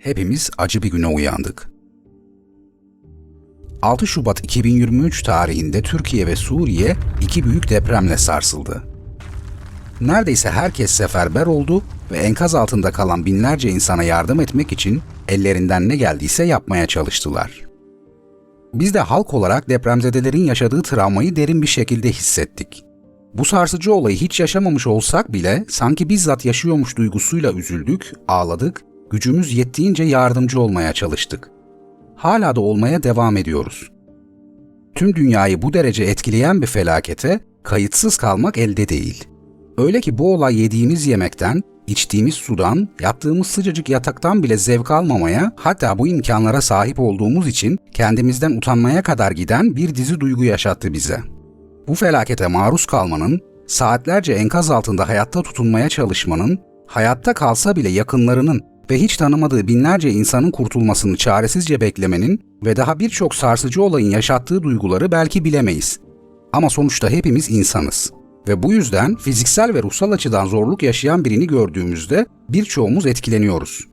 hepimiz acı bir güne uyandık. 6 Şubat 2023 tarihinde Türkiye ve Suriye iki büyük depremle sarsıldı. Neredeyse herkes seferber oldu ve enkaz altında kalan binlerce insana yardım etmek için ellerinden ne geldiyse yapmaya çalıştılar. Biz de halk olarak depremzedelerin yaşadığı travmayı derin bir şekilde hissettik. Bu sarsıcı olayı hiç yaşamamış olsak bile sanki bizzat yaşıyormuş duygusuyla üzüldük, ağladık, gücümüz yettiğince yardımcı olmaya çalıştık. Hala da olmaya devam ediyoruz. Tüm dünyayı bu derece etkileyen bir felakete kayıtsız kalmak elde değil. Öyle ki bu olay yediğimiz yemekten, içtiğimiz sudan, yattığımız sıcacık yataktan bile zevk almamaya, hatta bu imkanlara sahip olduğumuz için kendimizden utanmaya kadar giden bir dizi duygu yaşattı bize. Bu felakete maruz kalmanın, saatlerce enkaz altında hayatta tutunmaya çalışmanın, hayatta kalsa bile yakınlarının ve hiç tanımadığı binlerce insanın kurtulmasını çaresizce beklemenin ve daha birçok sarsıcı olayın yaşattığı duyguları belki bilemeyiz. Ama sonuçta hepimiz insanız. Ve bu yüzden fiziksel ve ruhsal açıdan zorluk yaşayan birini gördüğümüzde birçoğumuz etkileniyoruz.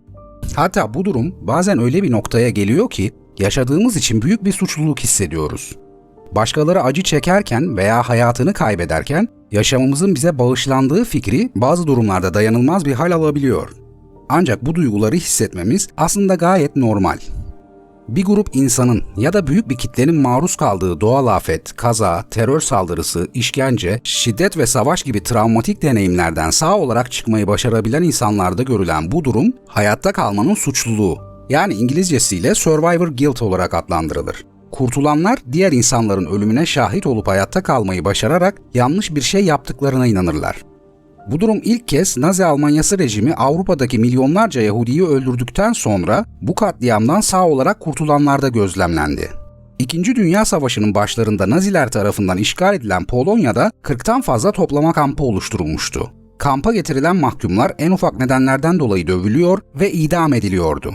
Hatta bu durum bazen öyle bir noktaya geliyor ki yaşadığımız için büyük bir suçluluk hissediyoruz. Başkaları acı çekerken veya hayatını kaybederken yaşamımızın bize bağışlandığı fikri bazı durumlarda dayanılmaz bir hal alabiliyor. Ancak bu duyguları hissetmemiz aslında gayet normal. Bir grup insanın ya da büyük bir kitlenin maruz kaldığı doğal afet, kaza, terör saldırısı, işkence, şiddet ve savaş gibi travmatik deneyimlerden sağ olarak çıkmayı başarabilen insanlarda görülen bu durum hayatta kalmanın suçluluğu yani İngilizcesiyle survivor guilt olarak adlandırılır. Kurtulanlar diğer insanların ölümüne şahit olup hayatta kalmayı başararak yanlış bir şey yaptıklarına inanırlar. Bu durum ilk kez Nazi Almanyası rejimi Avrupa'daki milyonlarca Yahudiyi öldürdükten sonra bu katliamdan sağ olarak kurtulanlarda gözlemlendi. İkinci Dünya Savaşı'nın başlarında Naziler tarafından işgal edilen Polonya'da 40'tan fazla toplama kampı oluşturulmuştu. Kampa getirilen mahkumlar en ufak nedenlerden dolayı dövülüyor ve idam ediliyordu.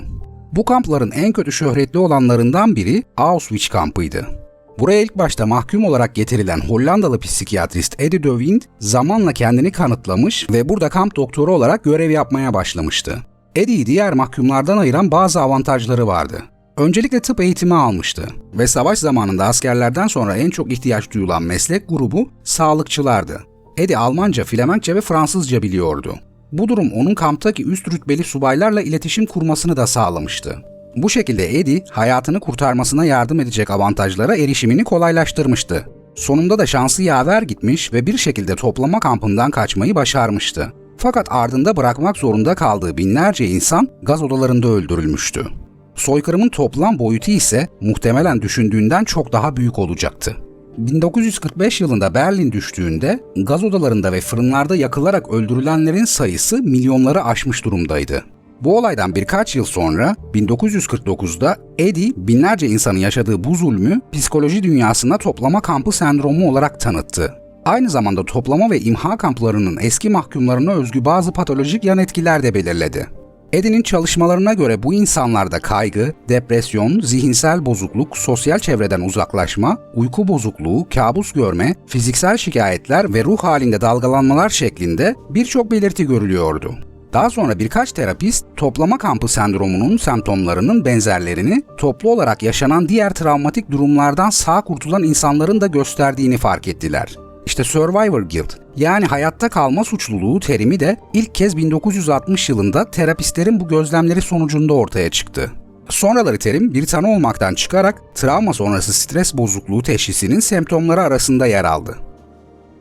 Bu kampların en kötü şöhretli olanlarından biri Auschwitz kampıydı. Buraya ilk başta mahkum olarak getirilen Hollandalı psikiyatrist Eddie de Wind zamanla kendini kanıtlamış ve burada kamp doktoru olarak görev yapmaya başlamıştı. Eddie'yi diğer mahkumlardan ayıran bazı avantajları vardı. Öncelikle tıp eğitimi almıştı ve savaş zamanında askerlerden sonra en çok ihtiyaç duyulan meslek grubu sağlıkçılardı. Eddie Almanca, Flemenkçe ve Fransızca biliyordu. Bu durum onun kamptaki üst rütbeli subaylarla iletişim kurmasını da sağlamıştı. Bu şekilde Eddie hayatını kurtarmasına yardım edecek avantajlara erişimini kolaylaştırmıştı. Sonunda da şansı yaver gitmiş ve bir şekilde toplama kampından kaçmayı başarmıştı. Fakat ardında bırakmak zorunda kaldığı binlerce insan gaz odalarında öldürülmüştü. Soykırımın toplam boyutu ise muhtemelen düşündüğünden çok daha büyük olacaktı. 1945 yılında Berlin düştüğünde gaz odalarında ve fırınlarda yakılarak öldürülenlerin sayısı milyonları aşmış durumdaydı. Bu olaydan birkaç yıl sonra 1949'da Eddie binlerce insanın yaşadığı bu zulmü psikoloji dünyasına toplama kampı sendromu olarak tanıttı. Aynı zamanda toplama ve imha kamplarının eski mahkumlarına özgü bazı patolojik yan etkiler de belirledi. Eddie'nin çalışmalarına göre bu insanlarda kaygı, depresyon, zihinsel bozukluk, sosyal çevreden uzaklaşma, uyku bozukluğu, kabus görme, fiziksel şikayetler ve ruh halinde dalgalanmalar şeklinde birçok belirti görülüyordu. Daha sonra birkaç terapist toplama kampı sendromunun semptomlarının benzerlerini toplu olarak yaşanan diğer travmatik durumlardan sağ kurtulan insanların da gösterdiğini fark ettiler. İşte Survivor Guilt yani hayatta kalma suçluluğu terimi de ilk kez 1960 yılında terapistlerin bu gözlemleri sonucunda ortaya çıktı. Sonraları terim bir tanı olmaktan çıkarak travma sonrası stres bozukluğu teşhisinin semptomları arasında yer aldı.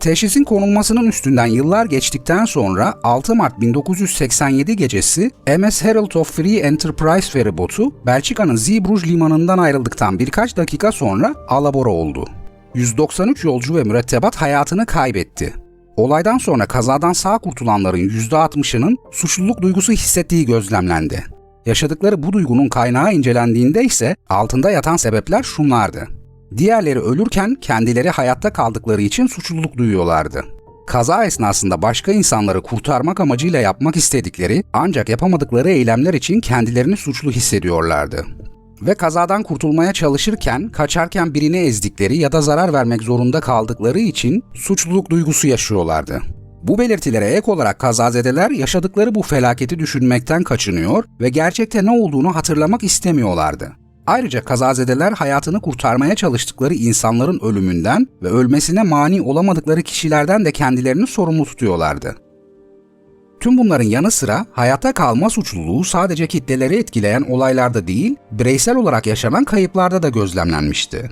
Teşhisin konulmasının üstünden yıllar geçtikten sonra 6 Mart 1987 gecesi MS Herald of Free Enterprise feribotu Belçika'nın Zeebrugge limanından ayrıldıktan birkaç dakika sonra alabora oldu. 193 yolcu ve mürettebat hayatını kaybetti. Olaydan sonra kazadan sağ kurtulanların %60'ının suçluluk duygusu hissettiği gözlemlendi. Yaşadıkları bu duygunun kaynağı incelendiğinde ise altında yatan sebepler şunlardı. Diğerleri ölürken kendileri hayatta kaldıkları için suçluluk duyuyorlardı. Kaza esnasında başka insanları kurtarmak amacıyla yapmak istedikleri ancak yapamadıkları eylemler için kendilerini suçlu hissediyorlardı. Ve kazadan kurtulmaya çalışırken, kaçarken birini ezdikleri ya da zarar vermek zorunda kaldıkları için suçluluk duygusu yaşıyorlardı. Bu belirtilere ek olarak kazazedeler yaşadıkları bu felaketi düşünmekten kaçınıyor ve gerçekte ne olduğunu hatırlamak istemiyorlardı. Ayrıca kazazedeler hayatını kurtarmaya çalıştıkları insanların ölümünden ve ölmesine mani olamadıkları kişilerden de kendilerini sorumlu tutuyorlardı. Tüm bunların yanı sıra hayatta kalma suçluluğu sadece kitleleri etkileyen olaylarda değil, bireysel olarak yaşanan kayıplarda da gözlemlenmişti.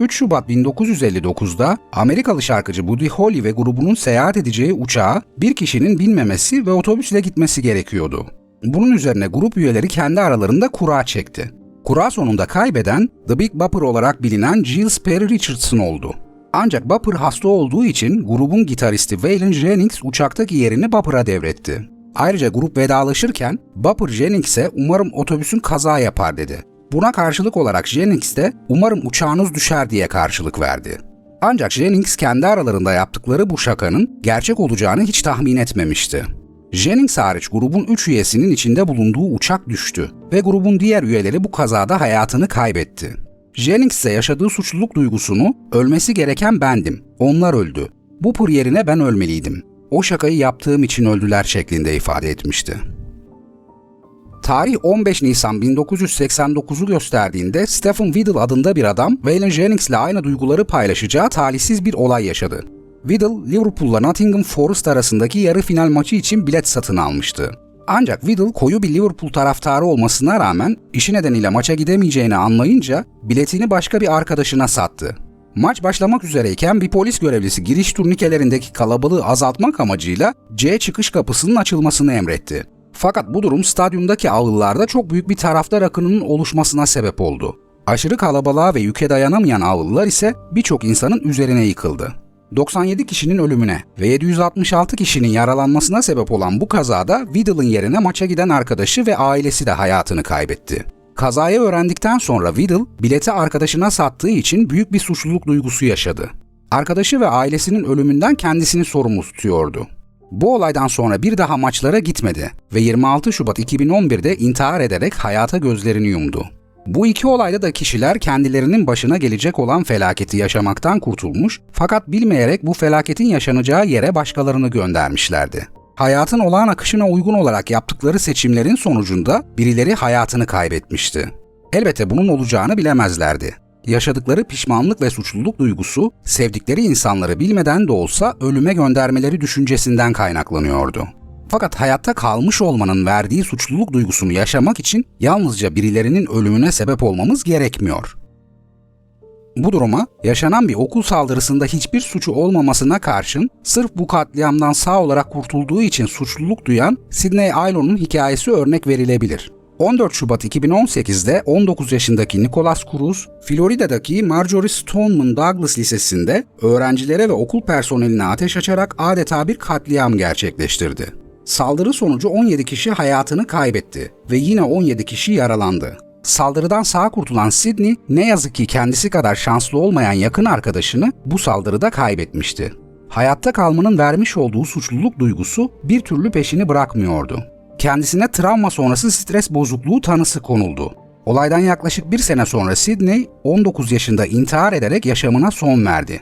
3 Şubat 1959'da Amerikalı şarkıcı Buddy Holly ve grubunun seyahat edeceği uçağa bir kişinin binmemesi ve otobüsle gitmesi gerekiyordu. Bunun üzerine grup üyeleri kendi aralarında kura çekti. Kura sonunda kaybeden The Big Bopper olarak bilinen Giles Perry Richardson oldu. Ancak Bopper hasta olduğu için grubun gitaristi Waylon Jennings uçaktaki yerini Bopper'a devretti. Ayrıca grup vedalaşırken Bopper Jennings'e umarım otobüsün kaza yapar dedi. Buna karşılık olarak Jennings de umarım uçağınız düşer diye karşılık verdi. Ancak Jennings kendi aralarında yaptıkları bu şakanın gerçek olacağını hiç tahmin etmemişti. Jennings hariç grubun 3 üyesinin içinde bulunduğu uçak düştü ve grubun diğer üyeleri bu kazada hayatını kaybetti. Jennings ise yaşadığı suçluluk duygusunu ölmesi gereken bendim, onlar öldü. Bu pır yerine ben ölmeliydim. O şakayı yaptığım için öldüler şeklinde ifade etmişti. Tarih 15 Nisan 1989'u gösterdiğinde Stephen Whittle adında bir adam Waylon Jennings ile aynı duyguları paylaşacağı talihsiz bir olay yaşadı. Whittle, Liverpool'la Nottingham Forest arasındaki yarı final maçı için bilet satın almıştı. Ancak Whittle koyu bir Liverpool taraftarı olmasına rağmen işi nedeniyle maça gidemeyeceğini anlayınca biletini başka bir arkadaşına sattı. Maç başlamak üzereyken bir polis görevlisi giriş turnikelerindeki kalabalığı azaltmak amacıyla C çıkış kapısının açılmasını emretti. Fakat bu durum stadyumdaki ağıllarda çok büyük bir taraftar akınının oluşmasına sebep oldu. Aşırı kalabalığa ve yüke dayanamayan ağıllar ise birçok insanın üzerine yıkıldı. 97 kişinin ölümüne ve 766 kişinin yaralanmasına sebep olan bu kazada Whittle'ın yerine maça giden arkadaşı ve ailesi de hayatını kaybetti. Kazayı öğrendikten sonra Whittle, bileti arkadaşına sattığı için büyük bir suçluluk duygusu yaşadı. Arkadaşı ve ailesinin ölümünden kendisini sorumlu tutuyordu. Bu olaydan sonra bir daha maçlara gitmedi ve 26 Şubat 2011'de intihar ederek hayata gözlerini yumdu. Bu iki olayda da kişiler kendilerinin başına gelecek olan felaketi yaşamaktan kurtulmuş fakat bilmeyerek bu felaketin yaşanacağı yere başkalarını göndermişlerdi. Hayatın olağan akışına uygun olarak yaptıkları seçimlerin sonucunda birileri hayatını kaybetmişti. Elbette bunun olacağını bilemezlerdi. Yaşadıkları pişmanlık ve suçluluk duygusu sevdikleri insanları bilmeden de olsa ölüme göndermeleri düşüncesinden kaynaklanıyordu. Fakat hayatta kalmış olmanın verdiği suçluluk duygusunu yaşamak için yalnızca birilerinin ölümüne sebep olmamız gerekmiyor. Bu duruma yaşanan bir okul saldırısında hiçbir suçu olmamasına karşın sırf bu katliamdan sağ olarak kurtulduğu için suçluluk duyan Sidney Aylon'un hikayesi örnek verilebilir. 14 Şubat 2018'de 19 yaşındaki Nicholas Cruz, Florida'daki Marjorie Stoneman Douglas Lisesi'nde öğrencilere ve okul personeline ateş açarak adeta bir katliam gerçekleştirdi. Saldırı sonucu 17 kişi hayatını kaybetti ve yine 17 kişi yaralandı. Saldırıdan sağ kurtulan Sidney ne yazık ki kendisi kadar şanslı olmayan yakın arkadaşını bu saldırıda kaybetmişti. Hayatta kalmanın vermiş olduğu suçluluk duygusu bir türlü peşini bırakmıyordu. Kendisine travma sonrası stres bozukluğu tanısı konuldu. Olaydan yaklaşık bir sene sonra Sidney 19 yaşında intihar ederek yaşamına son verdi.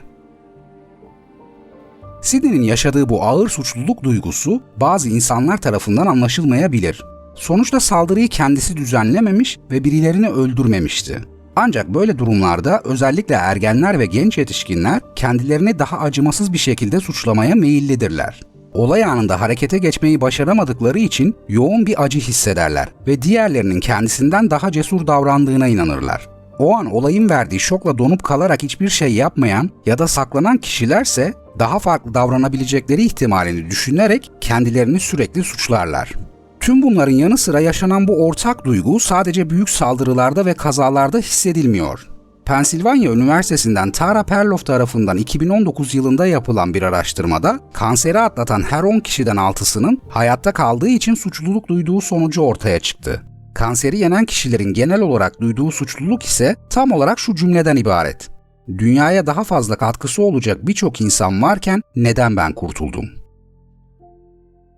Sidney'nin yaşadığı bu ağır suçluluk duygusu bazı insanlar tarafından anlaşılmayabilir. Sonuçta saldırıyı kendisi düzenlememiş ve birilerini öldürmemişti. Ancak böyle durumlarda özellikle ergenler ve genç yetişkinler kendilerini daha acımasız bir şekilde suçlamaya meyillidirler. Olay anında harekete geçmeyi başaramadıkları için yoğun bir acı hissederler ve diğerlerinin kendisinden daha cesur davrandığına inanırlar. O an olayın verdiği şokla donup kalarak hiçbir şey yapmayan ya da saklanan kişilerse daha farklı davranabilecekleri ihtimalini düşünerek kendilerini sürekli suçlarlar. Tüm bunların yanı sıra yaşanan bu ortak duygu sadece büyük saldırılarda ve kazalarda hissedilmiyor. Pensilvanya Üniversitesi'nden Tara Perloff tarafından 2019 yılında yapılan bir araştırmada kanseri atlatan her 10 kişiden 6'sının hayatta kaldığı için suçluluk duyduğu sonucu ortaya çıktı. Kanseri yenen kişilerin genel olarak duyduğu suçluluk ise tam olarak şu cümleden ibaret. Dünyaya daha fazla katkısı olacak birçok insan varken neden ben kurtuldum?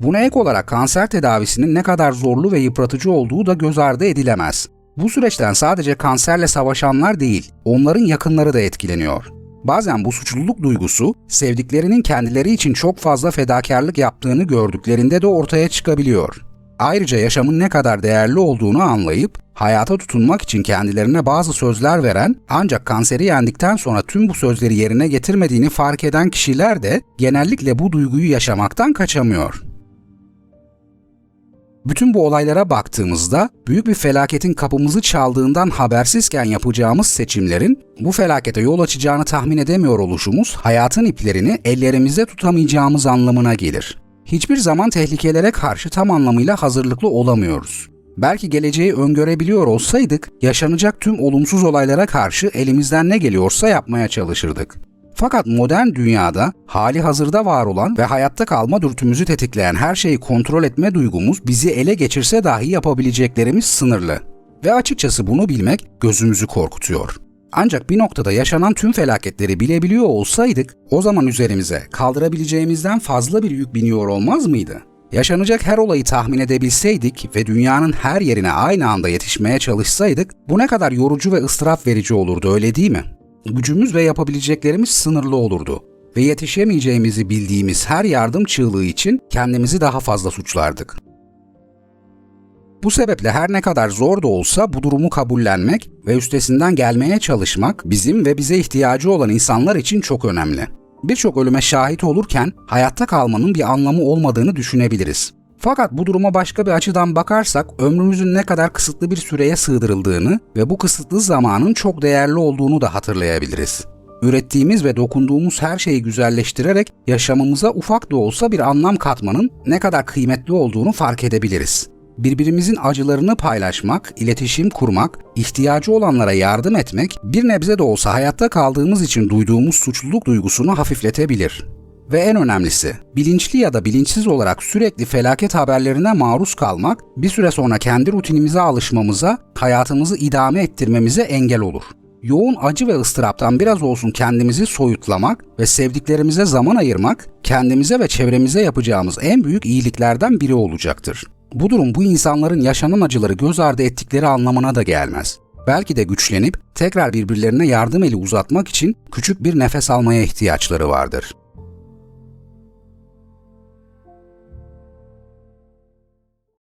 Buna ek olarak kanser tedavisinin ne kadar zorlu ve yıpratıcı olduğu da göz ardı edilemez. Bu süreçten sadece kanserle savaşanlar değil, onların yakınları da etkileniyor. Bazen bu suçluluk duygusu sevdiklerinin kendileri için çok fazla fedakarlık yaptığını gördüklerinde de ortaya çıkabiliyor. Ayrıca yaşamın ne kadar değerli olduğunu anlayıp hayata tutunmak için kendilerine bazı sözler veren ancak kanseri yendikten sonra tüm bu sözleri yerine getirmediğini fark eden kişiler de genellikle bu duyguyu yaşamaktan kaçamıyor. Bütün bu olaylara baktığımızda büyük bir felaketin kapımızı çaldığından habersizken yapacağımız seçimlerin bu felakete yol açacağını tahmin edemiyor oluşumuz hayatın iplerini ellerimizde tutamayacağımız anlamına gelir. Hiçbir zaman tehlikelere karşı tam anlamıyla hazırlıklı olamıyoruz. Belki geleceği öngörebiliyor olsaydık yaşanacak tüm olumsuz olaylara karşı elimizden ne geliyorsa yapmaya çalışırdık. Fakat modern dünyada hali hazırda var olan ve hayatta kalma dürtümüzü tetikleyen her şeyi kontrol etme duygumuz bizi ele geçirse dahi yapabileceklerimiz sınırlı. Ve açıkçası bunu bilmek gözümüzü korkutuyor. Ancak bir noktada yaşanan tüm felaketleri bilebiliyor olsaydık o zaman üzerimize kaldırabileceğimizden fazla bir yük biniyor olmaz mıydı? Yaşanacak her olayı tahmin edebilseydik ve dünyanın her yerine aynı anda yetişmeye çalışsaydık bu ne kadar yorucu ve ıstırap verici olurdu öyle değil mi? Gücümüz ve yapabileceklerimiz sınırlı olurdu ve yetişemeyeceğimizi bildiğimiz her yardım çığlığı için kendimizi daha fazla suçlardık. Bu sebeple her ne kadar zor da olsa bu durumu kabullenmek ve üstesinden gelmeye çalışmak bizim ve bize ihtiyacı olan insanlar için çok önemli. Birçok ölüme şahit olurken hayatta kalmanın bir anlamı olmadığını düşünebiliriz. Fakat bu duruma başka bir açıdan bakarsak ömrümüzün ne kadar kısıtlı bir süreye sığdırıldığını ve bu kısıtlı zamanın çok değerli olduğunu da hatırlayabiliriz. Ürettiğimiz ve dokunduğumuz her şeyi güzelleştirerek yaşamımıza ufak da olsa bir anlam katmanın ne kadar kıymetli olduğunu fark edebiliriz. Birbirimizin acılarını paylaşmak, iletişim kurmak, ihtiyacı olanlara yardım etmek bir nebze de olsa hayatta kaldığımız için duyduğumuz suçluluk duygusunu hafifletebilir. Ve en önemlisi, bilinçli ya da bilinçsiz olarak sürekli felaket haberlerine maruz kalmak, bir süre sonra kendi rutinimize alışmamıza, hayatımızı idame ettirmemize engel olur. Yoğun acı ve ıstıraptan biraz olsun kendimizi soyutlamak ve sevdiklerimize zaman ayırmak, kendimize ve çevremize yapacağımız en büyük iyiliklerden biri olacaktır. Bu durum bu insanların yaşanan acıları göz ardı ettikleri anlamına da gelmez. Belki de güçlenip tekrar birbirlerine yardım eli uzatmak için küçük bir nefes almaya ihtiyaçları vardır.